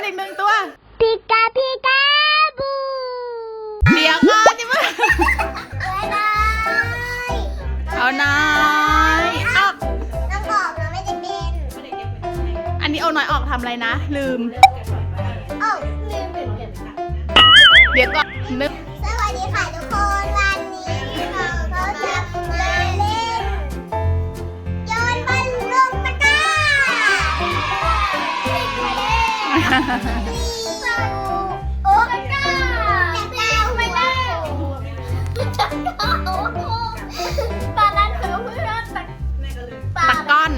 นอีกหนึ่งตัวปิกาปิกาบูเดี๋ยวก่อนจิมาบ๊ายบายเอาหน่อยเอาต้องบอกนะไม่จะเป็นอันนี้เอาหน่อยออกทำอะไรนะ ลืมโอ้ลืมเป็นกันเดี๋ยวก่อนนึก ตะกร้าตะกร้าไปแล้วตะกร้าโอ้โหตอนนั้นเธอเพื่อนตะตะก้อน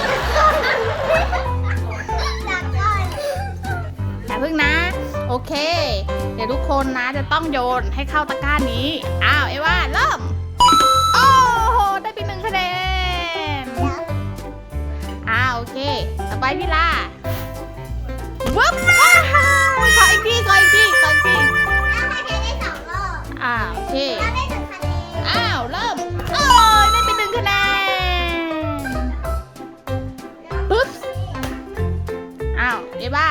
ตะก้อนอย่าพึ่งนะ โอเค เดี๋ยวทุกคนนะจะต้องโยนให้เข้าตะกร้านี้ อ้าวเอว่าเริ่ม โอ้โห ได้ไปหนึ่งคะแนนอ้าวโอเค ต่อไปพี่ลา โอเคแล้วได้ถึงคะแนนอ้าว เริ่ม โอ้ยได้ไปหนึ่งคะแนน ปึ๊บ อ้าวเอว่า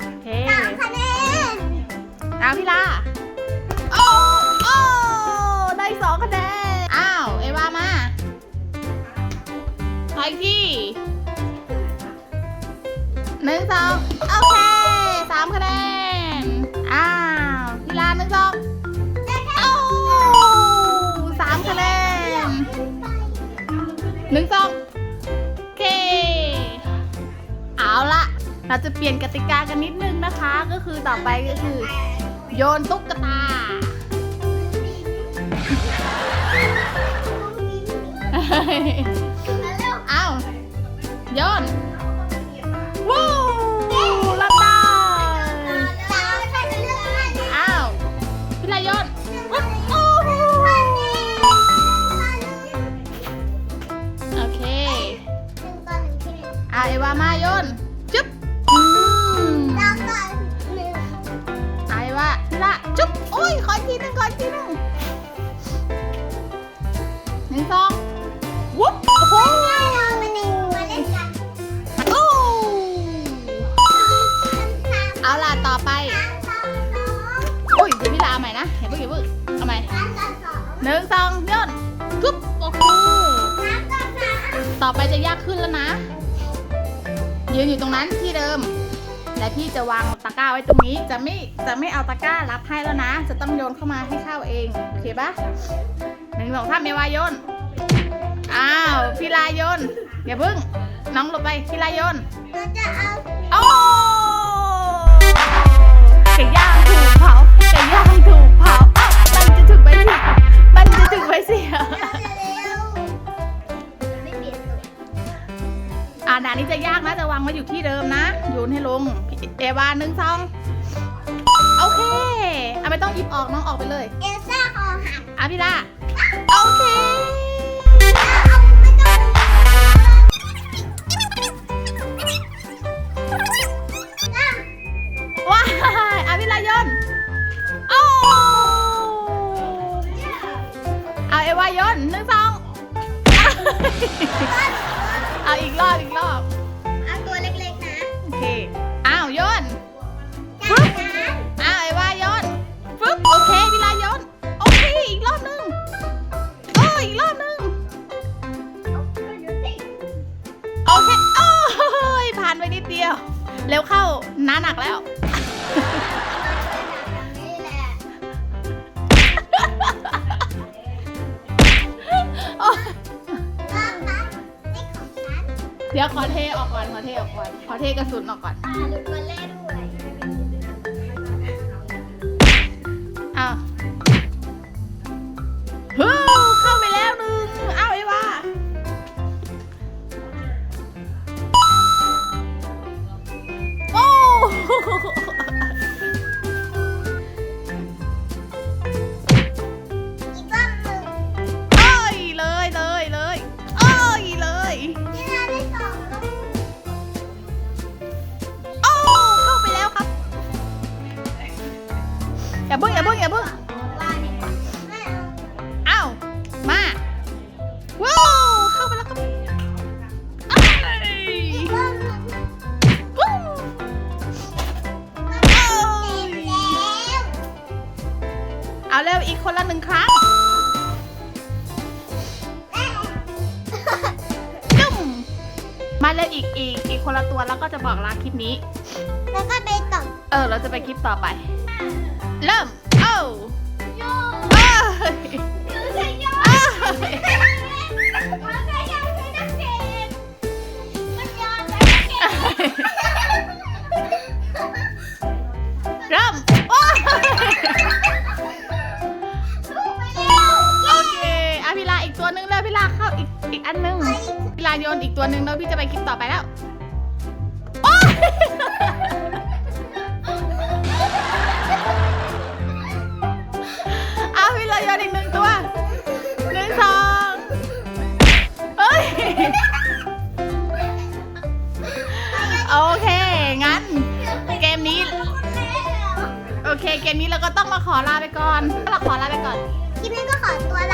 โอเค สามคะแนนอ้าวพี่ลาโอ้โอ้ได้สองคะแนน อ้าว เอว่ามาขออีกทีหนึ่งสองโอเค หนึ่งสองโอเค เอาละเราจะเปลี่ยนกติกากันนิดนึงนะคะ ก็คือต่อไปก็คือ โยนตุ๊กตาอ้าวโยน ต่อไปจะยากขึ้นแล้วนะ ยืนอยู่ตรงนั้นที่เดิม และพี่จะวางตะกร้าไว้ตรงนี้ จะไม่จะไม่เอาตะกร้ารับให้แล้วนะ จะต้องโยนเข้ามาให้เข้าเองโอเคปะหนึ่งสองสามเอวาโยนอ้าวพี่ลายโยนอย่าพึ่ง น้องหลบไปพี่ลายโยนโอ้ไก่ย่างถูกเผาไก่ย่างถูก โยนให้ลงพี่เอวาหนึ่งสองโอเคอะไม่ต้องหยิบออกน้องออกไปเลยเอลซ่าคอหักอะพี่ดาโอเคว้ายอาวิลายนโอ้เอาเอวายนหนึ่งสองเอาอีกรอบอีกรอบเอาตัวเล็กๆนะ โอเค เร็วเข้าน้าหนักแล้วนี่แหละโอ้ยป้าป้านี่ของฉันเดี๋ยวขอเทออกก่อนขอเทออกก่อนขอเทกระสุนออกก่อนอ่าหลุดมาเล่ด้ อาเพิ่งอย่าเพิ่งอย่าเพิ่งอ้าวมาว้าวเข้าไปแล้วก็อ้ายวู้เอาเร็วอีกคนละหนึ่งครั้งจุ้มมาเร็วอีกอีกอีกคนละตัวแล้วก็จะบอกลาคลิปนี้ แล้วก็ไปต่อ เออ เราจะไปคลิปต่อไป เริ่มเอ้าโยเอ้ยคือใช่โยเอ้ยมันก็ยังไม่นักเก็ตมันยอมแล้วนักเก็ตเริ่มโอ้ยสู้ไปเร็วโอเคอะพี่ลาอีกตัวหนึงแล้วพี่ลาเข้าอีกอีกอันหนึงพี่ลาโยนอีกตัวหนึงแล้วพี่จะไปคลิปต่อไปแล้วโอ้ย เอาพี่ลาโยนอีกหนึ่งตัวหนึ่งสองเฮ้ย โอเค งั้น เกมนี้ โอเค เกมนี้เราก็ต้องมาขอลาไปก่อน เราขอลาไปก่อน คลิปนี้ก็ขอตัวลา